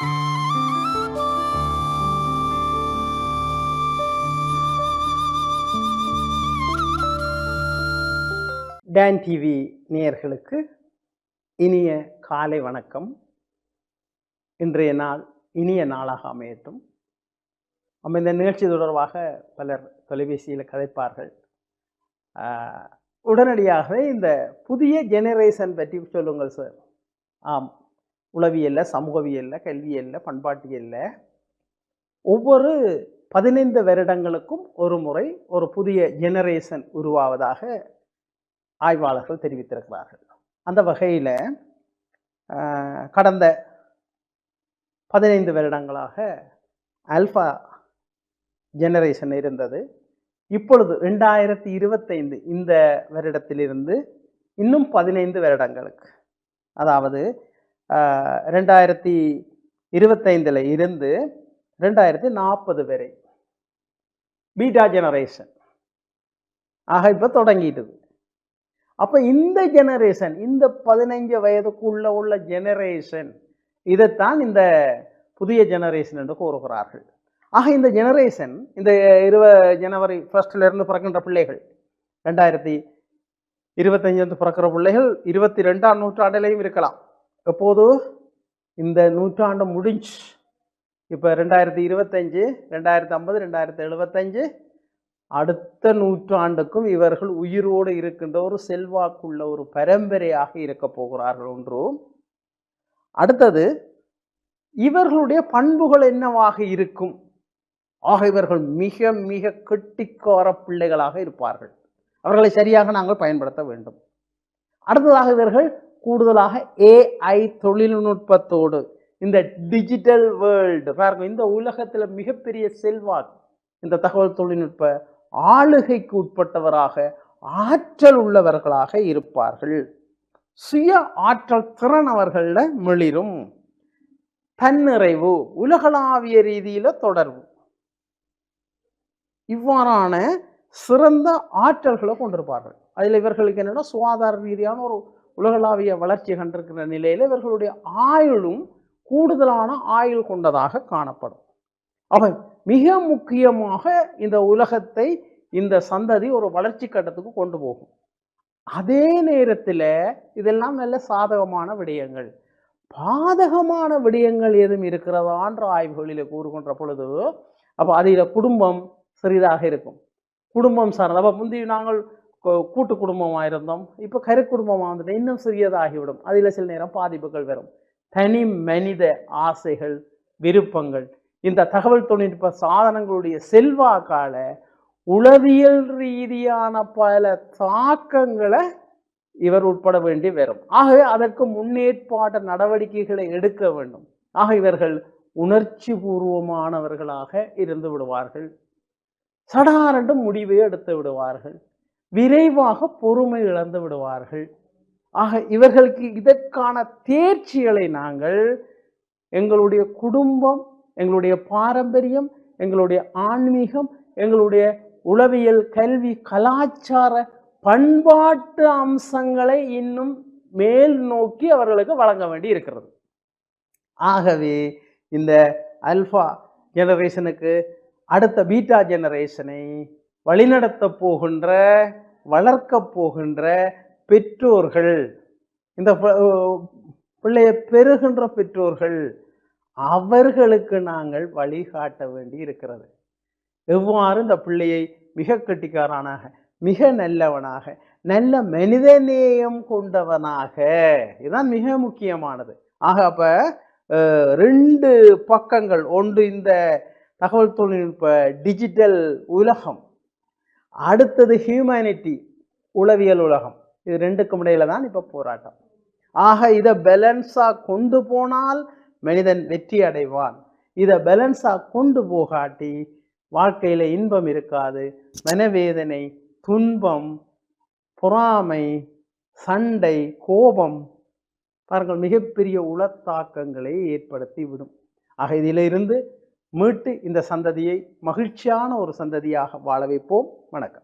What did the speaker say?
Don TV நேயர்களுக்கு இனிய காலை வணக்கம். இன்றைய நாள் இனிய நாளாக அமையட்டும். நம்ம இந்த நிகழ்ச்சி தொடர்பாக பலர் தொலைபேசியில் கதைப்பார்கள். உடனடியாகவே இந்த புதிய ஜெனரேஷன் பற்றி சொல்லுங்கள் சார் ஆம் உளவியல்ல சமூகவியல்ல கல்வியல்ல பண்பாட்டியல்ல. ஒவ்வொரு பதினைந்து வருடங்களுக்கும் ஒரு முறை ஒரு புதிய ஜெனரேஷன் உருவாவதாக ஆய்வாளர்கள் தெரிவித்திருக்கிறார்கள். அந்த வகையில் கடந்த பதினைந்து வருடங்களாக ஆல்ஃபா ஜெனரேஷன் இருந்தது. இப்பொழுது ரெண்டாயிரத்தி இருபத்தைந்து இந்த வருடத்திலிருந்து இன்னும் பதினைந்து வருடங்களுக்கு அதாவது ரெண்டாயிரத்தி இருபத்தைந்தில் இருந்து ரெண்டாயிரத்தி நாற்பது வரை பீட்டா ஜெனரேஷன் ஆக இப்போ தொடங்கிட்டுது. அப்போ இந்த ஜெனரேஷன் இந்த பதினைஞ்சு வயதுக்குள்ள உள்ள ஜெனரேஷன் இதைத்தான் இந்த புதிய ஜெனரேஷன் என்று கூறுகிறார்கள். ஆக இந்த ஜெனரேஷன் இந்த இருவ ஜனவரி ஃபர்ஸ்ட்லேருந்து பிறக்கின்ற பிள்ளைகள் ரெண்டாயிரத்தி இருபத்தஞ்சுல இருந்து பிறக்கிற பிள்ளைகள் இருபத்தி ரெண்டாம் நூற்றாண்டிலையும் இருக்கலாம். எப்போது இந்த நூற்றாண்டு முடிஞ்சு. இப்போ ரெண்டாயிரத்தி இருபத்தஞ்சு ரெண்டாயிரத்தி ஐம்பது ரெண்டாயிரத்தி எழுபத்தஞ்சு அடுத்த நூற்றாண்டுக்கும் இவர்கள் உயிரோடு இருக்கின்ற ஒரு செல்வாக்குள்ள ஒரு பரம்பரையாக இருக்க போகிறார்கள் ஒன்றும் அடுத்தது இவர்களுடைய பண்புகள் என்னவாக இருக்கும்? ஆக இவர்கள் மிக மிக கெட்டிக்கார பிள்ளைகளாக இருப்பார்கள். அவர்களை சரியாக நாங்கள் பயன்படுத்த வேண்டும். அடுத்ததாக இவர்கள் கூடுதலாக ஏஐ தொழில்நுட்பத்தோடு இந்த டிஜிட்டல் வேர்ல்டு பாருங்க இந்த உலகத்தில் மிகப்பெரிய செல்வாக்கு இந்த தகவல் தொழில்நுட்ப ஆளுகைக்கு உட்பட்டவராக ஆற்றல் உள்ளவர்களாக இருப்பார்கள். சுய ஆற்றல் திறன் அவர்களில் மிளிரும். தன்னிறைவு உலகளாவிய ரீதியில் தொடர்பு. இவ்வாறான சிறந்த ஆற்றல்களை கொண்டிருப்பார்கள். அதில் இவர்களுக்கு என்னென்னா சுகாதார ரீதியான ஒரு உலகளாவிய வளர்ச்சி கண்டிருக்கிற நிலையில இவர்களுடைய ஆயுளும் கூடுதலான ஆயுள் கொண்டதாக காணப்படும். அவன் மிக முக்கியமாக இந்த உலகத்தை இந்த சந்ததி ஒரு வளர்ச்சி கட்டத்துக்கு கொண்டு போகும். அதே நேரத்தில் இதெல்லாம் நல்ல சாதகமான விடயங்கள். பாதகமான விடயங்கள் எதுவும் இருக்கிறதான்ற ஆய்வுகளில் கூறுகின்ற பொழுது அப்போ அதில் குடும்பம் சிறிதாக இருக்கும். குடும்பம் சார்ந்த அப்போ முந்தி நாங்கள் கூட்டு குடும்பமாக இருந்தோம் இப்போ கரு குடும்பமாக வந்துட்டு இன்னும் சிறியதாகிவிடும். அதில் சில நேரம் பாதிப்புகள் வரும். தனி மனித ஆசைகள் விருப்பங்கள் இந்த தகவல் தொழில்நுட்ப சாதனங்களுடைய செல்வாக்கால உளவியல் ரீதியான பல தாக்கங்களை இவர் உட்பட வேண்டி வரும். ஆகவே அதற்கு முன்னேற்பாட்டு நடவடிக்கைகளை எடுக்க வேண்டும். ஆக இவர்கள் உணர்ச்சி பூர்வமானவர்களாக இருந்து விடுவார்கள். சடாரென்று முடிவை எடுத்து விடுவார்கள். விரைவாக பொறுமை இழந்து விடுவார்கள். ஆக இவர்களுக்கு இதற்கான தேர்ச்சிகளை நாங்கள் எங்களுடைய குடும்பம் எங்களுடைய பாரம்பரியம் எங்களுடைய ஆன்மீகம் எங்களுடைய உளவியல் கல்வி கலாச்சார பண்பாட்டு அம்சங்களை இன்னும் மேல் நோக்கி அவர்களுக்கு வழங்க வேண்டி இருக்கிறது. ஆகவே இந்த அல்ஃபா ஜெனரேஷனுக்கு அடுத்த பீட்டா ஜெனரேஷனை வழிநடத்த போகின்ற வளர்க்க போகின்ற பெற்றோர்கள். இந்த பிள்ளைய பிள்ளையை பெறுகின்ற பெற்றோர்கள் அவர்களுக்கு நாங்கள் வழிகாட்ட வேண்டி இருக்கிறது. எவ்வாறு இந்த பிள்ளையை மிக கட்டிக்காரனாக மிக நல்லவனாக நல்ல மனிதநேயம் கொண்டவனாக இதுதான் மிக முக்கியமானது. ஆக அப்ப ரெண்டு பக்கங்கள் ஒன்று இந்த தகவல் தொழில்நுட்ப டிஜிட்டல் உலகம் அடுத்தது ஹியூமனிட்டி உளவியல் உலகம். இது ரெண்டுக்கும் இடையில தான் இப்போ போராட்டம். ஆக இதை பேலன்ஸாக கொண்டு போனால் மனிதன் வெற்றி அடைவான். இதை பேலன்ஸாக கொண்டு போகாட்டி வாழ்க்கையில் இன்பம் இருக்காது. மனவேதனை துன்பம் பொறாமை சண்டை கோபம் பாருங்கள் மிகப்பெரிய உளத்தாக்கங்களை ஏற்படுத்தி விடும். ஆக இதிலிருந்து மீட்டு இந்த சந்ததியை மகிழ்ச்சியான ஒரு சந்ததியாக வாழ வைப்போம். வணக்கம்.